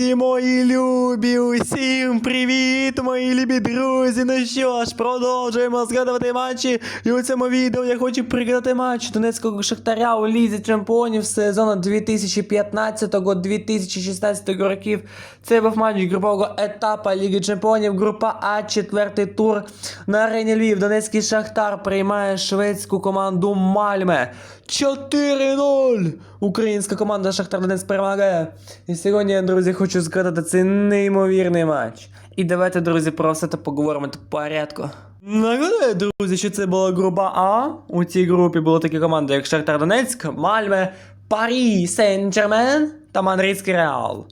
Друзі, мої любі, усім привіт, мої любі друзі. Ну що ж, продовжуємо згадувати матчі. І у цьому відео я хочу пригадати матч Донецького Шахтаря у Лізі Чемпіонів сезону 2015-2016 років. Це був матч групового етапу Ліги Чемпіонів, група А, четвертий тур. На арені Львів Донецький Шахтар приймає шведську команду Мальме. 4-0! Українська команда Шахтар Донець перемагає. І сьогодні, друзі, хочу згадати цей неймовірний матч. І давайте, друзі, про все це поговоримо по порядку. Нагадаю, друзі, що це була група А. У цій групі були такі команди, як Шахтар Донецьк, Мальме, Парі, Сен-Джермен та Манрійський Реал.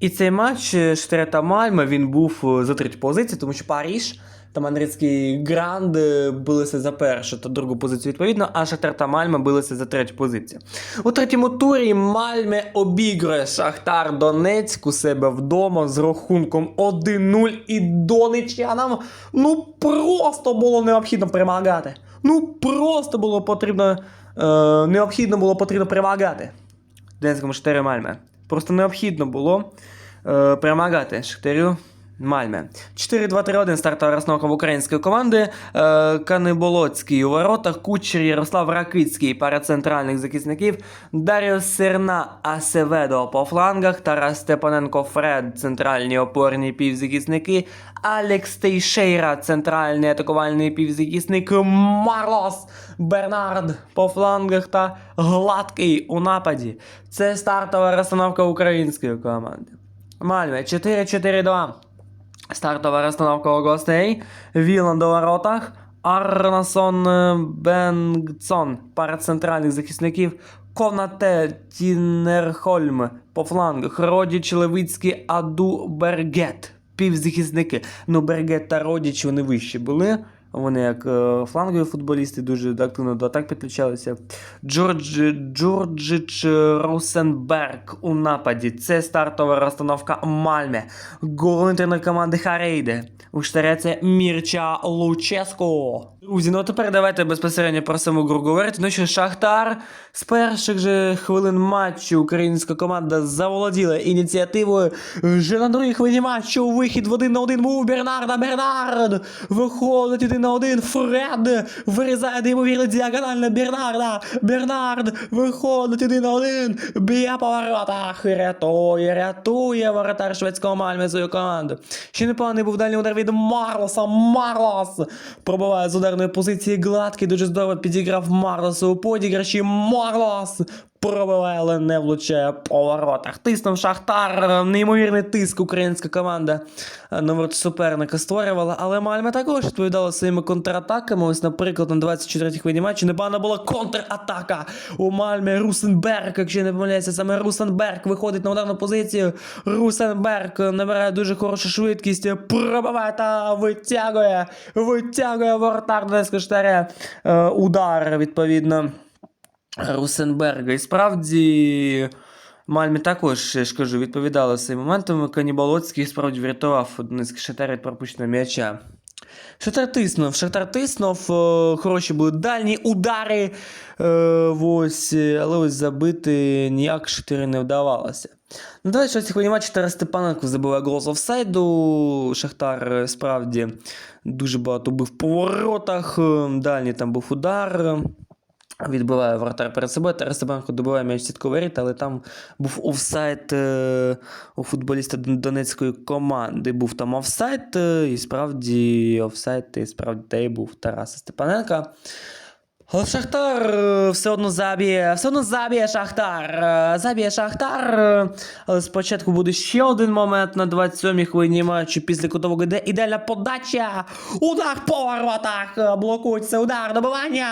І цей матч е, та Мальме він був е, за третю позицію, тому що Паріж та Мадридський Гранд билися за першу та другу позицію відповідно, а Шахтар та Мальме билися за третю позицію. У третьому турі Мальме обігрує Шахтар Донецьк у себе вдома з рахунком 1-0 і донечанам ну просто було необхідно перемагати. Ну просто було потрібно е, необхідно було потрібно перемагати. Донецькому Шахтарю Мальме. Просто необхідно було е, перемагати Шахтарю Мальме. 4-2-3-1 стартова розстановка в української команди. Е, Каниболоцький у воротах, Кучер Ярослав Ракицький пара центральних захисників, Даріо Серна Асеведо по флангах, Тарас Степаненко Фред, центральні опорні півзахисники, Алекс Тейшейра, центральний атакувальний півзахисник, Марлос Бернард по флангах та Гладкий у нападі. Це стартова розстановка української команди. Мальме 4-4-2. Стартова розстановка у гостей. Вілан у воротах. Арнасон Бенгцон, пара центральних захисників. Конате Тінерхольм по флангах. Родіч Левицький Аду Бергет. Півзахисники. Ну, Бергет та Родіч вони вищі були. Вони як е, флангові футболісти дуже активно до атак підключалися. Джордж, Джорджич Русенберг у нападі. Це стартова розстановка Мальме. Головний тренер команди Харейде. У штаря Мірча Луческо. Друзі, ну а тепер давайте безпосередньо про саму гру говорити. Ну що Шахтар з перших же хвилин матчу українська команда заволоділа ініціативою. Вже на другій хвилині матчу вихід в один на один був Бернарда Бернард. Виходить один на один Фред. Вирізає неймовірно діагонально Бернарда. Бернард виходить один на один. Б'є по воротах. Рятує, рятує воротар шведського Мальми свою команду. Ще непоганий був дальній удар від Марлоса. Марлос пробиває з ударної позиції гладкий. Дуже здорово підіграв Марлоса у подіграші. Марлос пробиває, але не влучає по воротах. Тиснув Шахтар. Неймовірний тиск українська команда на ворот суперника створювала. Але Мальма також відповідала своїми контратаками. Ось, наприклад, на 24-й хвилині матчу непогана була контратака у Мальмі. Русенберг, якщо не помиляюся, саме Русенберг виходить на ударну позицію. Русенберг набирає дуже хорошу швидкість, пробиває та витягує, витягує воротар Донецького штаря. Е, удар, відповідно. Русенберга. І справді. Мальмі також, я ж кажу, відповідала цим моментом. Каніболоцький справді врятував Донецький Шахтар від пропущеного м'яча. Шахтар тиснув, Шахтар тиснув, е, хороші були дальні удари. е, ось, але ось забити ніяк Шахтарю не вдавалося. На 26 хвилині матчі Тарас Степаненко забиває гол офсайду. Шахтар е, справді дуже багато бив по воротах. е, Дальній там був удар. Відбиває вратар перед собою. Тарас Степаненко добиває м'яч сітковий рід, але там був офсайт е, у футболіста донецької команди. Був там офсайт, е, і справді офсайт, і справді та й був Тараса Степаненка. Але Шахтар е, все одно заб'є, все одно заб'є Шахтар. е, Заб'є Шахтар. Але спочатку буде ще один момент на 27-й хвилині матчу після кутового йде ідеальна подача. Удар по воротах. е, Блокується удар добивання.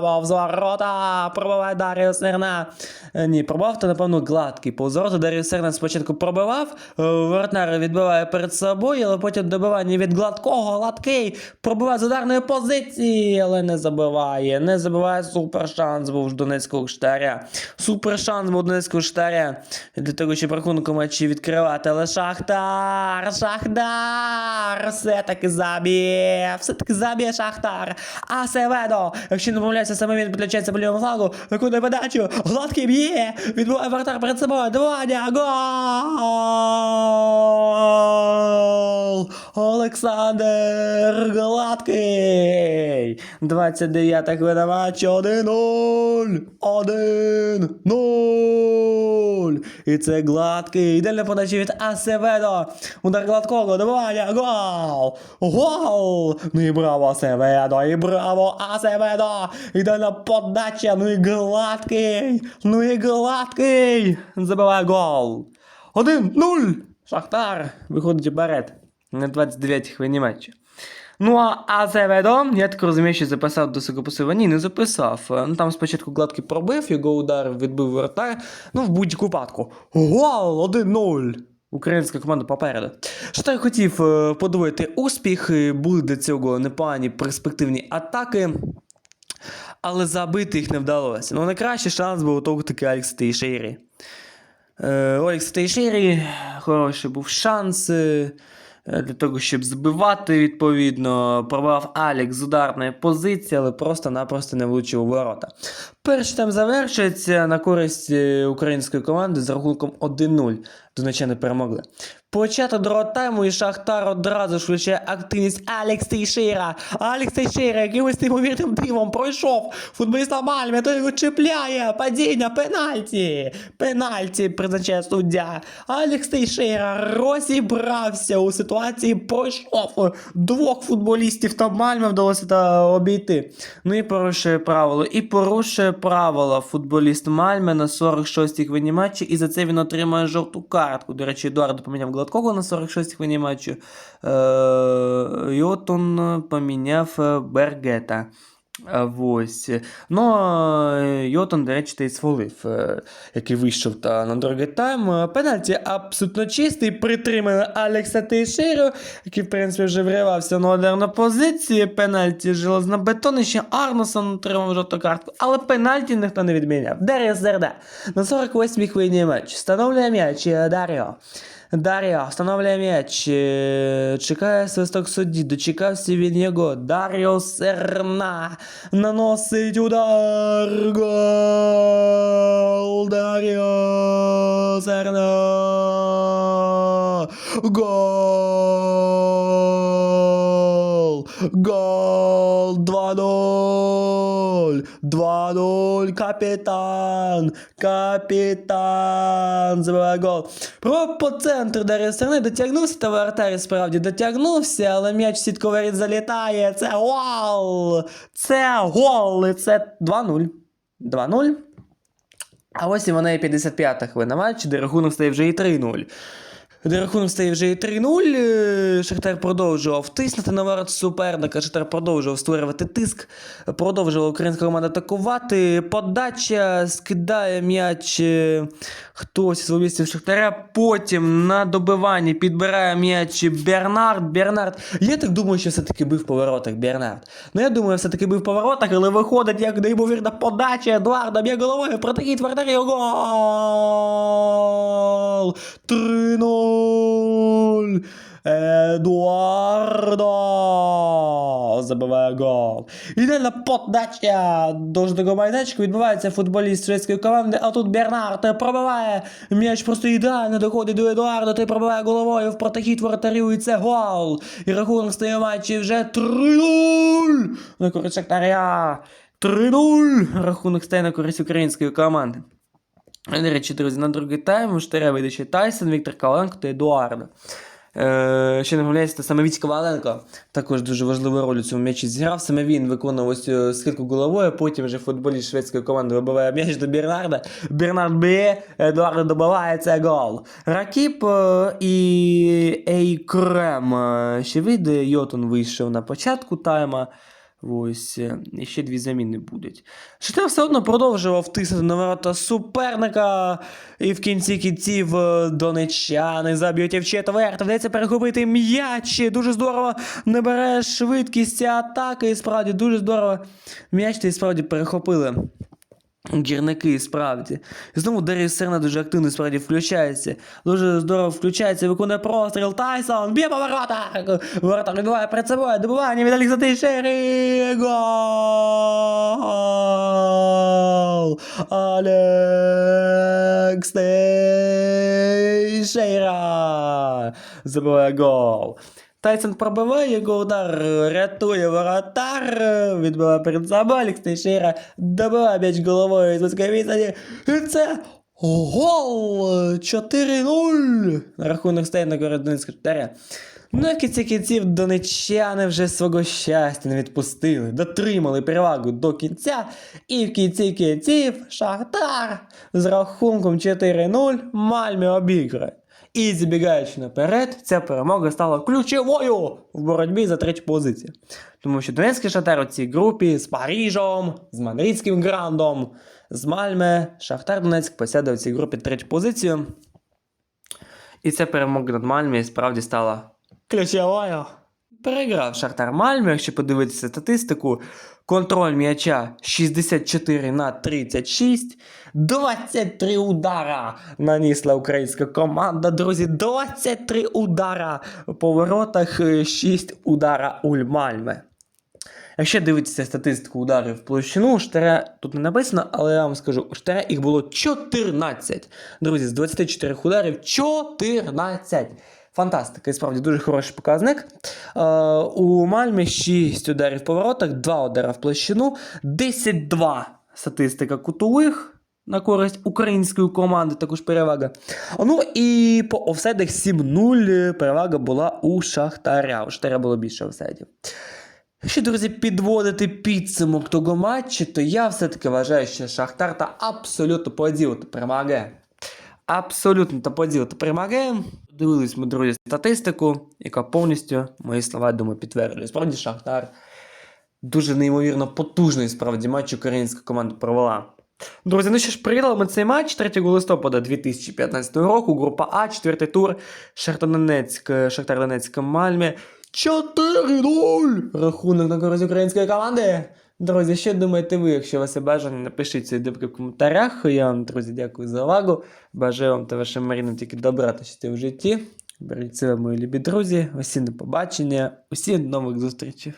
Повз ворота. Пробиває Даріо Серна. Ні, пробивав, то напевно гладкий. Повз ворота Даріо Серна спочатку пробивав. Воротар відбиває перед собою, але потім добивання від гладкого. Гладкий пробиває з ударної позиції, але не забиває. Не забиває супер шанс був ж Донецького штаря. Супер шанс був Донецького штаря для того, щоб рахунок у матчі відкривати. Але Шахтар, Шахтар, все-таки заб'є, все-таки заб'є Шахтар. Асеведо, якщо не помиляюся, саме він підключається по лівому флангу, виконує подачу, гладкий б'є, відбуває вратар перед собою, Дваня, Олександр Гладкий. 29 хвилина матчу 1-0. 1-0. І це гладкий. Йде на подачі від Асеведо. Удар гладкого, добивання, гол! Гол! Ну і браво Асеведо, і браво Асеведо! Йде на подача, ну і гладкий! Ну і гладкий! Забиває гол! 1-0! Шахтар виходить вперед на 29 хвилині матчу. Ну а Азеведо, я так розумію, що записав до Сокопосива. Ні, не записав. Е, Ну там спочатку гладкий пробив, його удар відбив воротар. Ну, в будь-яку випадку. Гол! 1-0! Українська команда попереду. Що я хотів е, подивити успіх, е, були до цього непогані перспективні атаки. Але забити їх не вдалося. Ну, найкращий шанс був у того таки Алекса Тейшері. Е, Олекс Тейшері, хороший був шанс е, для того, щоб збивати відповідно. провав Алікс з ударної позиції, але просто-напросто не влучив у ворота. Перший там завершується на користь е, української команди з рахунком 1-0. Донечани перемогли. Початок другого тайму і Шахтар одразу ж включає активність Алекс Тейшера. Алекс Тейшера якимось неймовірним дивом пройшов. Футболіста Мальме, той його чіпляє. Падіння, пенальті. Пенальті призначає суддя. Алекс Тейшера розібрався у ситуації, пройшов. Двох футболістів та Мальме вдалося та обійти. Ну і порушує правило. І порушує правило футболіст Мальме на 46-й хвилині матчі, і за це він отримає жовту картку. До речі, Едуардо поміняв Гладкого на 46-й хвилині матчу. Е, Йотун поміняв е, Бергета. Е, Ось. Ну, е, Йотон, до речі, та й свалив, е, який вийшов та на другий тайм. Е, Пенальті абсолютно чистий, притримали Алекса Тейшеру, який, в принципі, вже вривався на ударну позицію. Пенальті железнобетонний, ще Арносон отримав жовту картку, але пенальті ніхто не відміняв. Дар'я Серда на 48-й хвилині матч. Встановлює м'яч е, Дар'о. Дар'о встановлює м'яч. е, Чекає свисток судді. Дочекався він його. Дар'о Серна наносить удар. Гол. Дар'о Серна. Гол. Гол. 2-0. 2-0. Капітан. Капітан. Забиває гол. Про по центру до Серни дотягнувся, та воротар справді дотягнувся, але м'яч в сітковий залітає. Це гол! Це гол! І це 2-0. 2-0. А ось і вона і 55-та хвилина матчі, де рахунок стає вже і 3-0. Де рахунок стає вже і 3-0. е, Шахтар продовжував тиснути на ворот суперника. Шахтар продовжував створювати тиск. Продовжувала українська команда атакувати. Подача скидає м'яч е, хтось із футболістів Шахтаря. Потім на добиванні підбирає м'яч Бернард. Бернард. Я так думаю, що все-таки бив по воротах Бернард. Ну я думаю, все-таки бив по воротах, але виходить як неймовірна подача. Едуарда б'є головою, протихід вратарі. Гол! 3-0! Едуардо забиває гол. Ідеальна подача до жовтого майданчика відбувається футболіст шведської команди, а тут Бернард пробиває. М'яч просто ідеально доходить до Едуарда, той пробиває головою в протихід воротарю, і це гол. І рахунок стає матчі вже 3-0 на користь Шахтаря. 3-0 рахунок стає на користь української команди. До речі, друзі, на другий тайм у Штаря вийде ще Тайсон, Віктор Коваленко та Едуардо. Е, ще не помиляюся, саме Віть Коваленко також дуже важливу роль у цьому м'ячі зіграв. Саме він виконував ось цю скидку головою, потім вже футболіст шведської команди вибиває м'яч до Бернарда. Бернард б'є, Едуардо добиває, це гол. Ракіп е, і Ейкрем е, ще вийде, Йотун вийшов на початку тайма. Ось, е, ще дві заміни будуть. Шахтар все одно продовжував тиснути на ворота суперника. І в кінці кінців е, донечани заб'ють в четверте. Вдається перехопити м'яч. Дуже здорово набере швидкість атаки. І справді дуже здорово. М'яч і справді перехопили. Гірники, справді. І знову Дар'я Серна дуже активно справді включається. Дуже здорово включається, виконує простріл. Тайсон б'є по воротах. Воротар відбиває перед собою. Добивання від Алекса Тейшери. Гол! Алекс Тейшера. Забиває гол. Тайсон пробиває його удар, рятує воротар, відбиває перед собою, Алекс Тейшера добиває м'яч головою з відстані. І це гол 4-0. На рахунок стає на Донецького Шахтаря. Ну, і кінці кінців донеччани вже свого щастя не відпустили, дотримали перевагу до кінця, і в кінці кінців Шахтар з рахунком 4-0 Мальмі обіграє. І забігаючи наперед, ця перемога стала ключовою в боротьбі за третю позицію. Тому що Донецький Шахтар у цій групі з Парижем, з Мадридським грандом, з Мальме, Шахтар Донецьк посяде у цій групі третю позицію. І ця перемога над Мальмі справді стала ключовою. Переграв Шахтар Мальмі, якщо подивитися статистику, контроль м'яча 64 на 36, 23 удара нанісла українська команда, друзі. 23 удара по воротах, 6 удара у Мальме. Якщо дивитися статистику ударів в площину, у Штаря тут не написано, але я вам скажу, у Штаря їх було 14. Друзі, з 24 ударів 14. Фантастика, і справді дуже хороший показник. Е, у Мальмі 6 ударів по воротах, 2 удари в площину, 10-2 статистика кутових на користь української команди, також перевага. Ну і по офсайдах 7-0 перевага була у Шахтаря. У Шахтаря було більше офсайдів. Якщо, друзі, підводити підсумок того матчу, то я все-таки вважаю, що Шахтар та абсолютно поділити перемагає. Абсолютно та поділити перемагає. Дивились ми, друзі, статистику, яка повністю мої слова, думаю, підтверджує. Справді, Шахтар дуже неймовірно потужний справді матч українська команда провела. Друзі, ну що ж, приїхали ми цей матч 3 листопада 2015 року. Група А, четвертий тур, Шахтар Донецьк, Шахтар Донецьк, Мальмі. 4-0! Рахунок на користь української команди. Друзі, що думаєте ви? Якщо у вас є бажання, напишіть свої думки в коментарях. Я вам, друзі, дякую за увагу. Бажаю вам та вашим марінам тільки добра та щастя в житті. Беріть себе, мої любі друзі. Усі на побачення, усі нових зустрічей.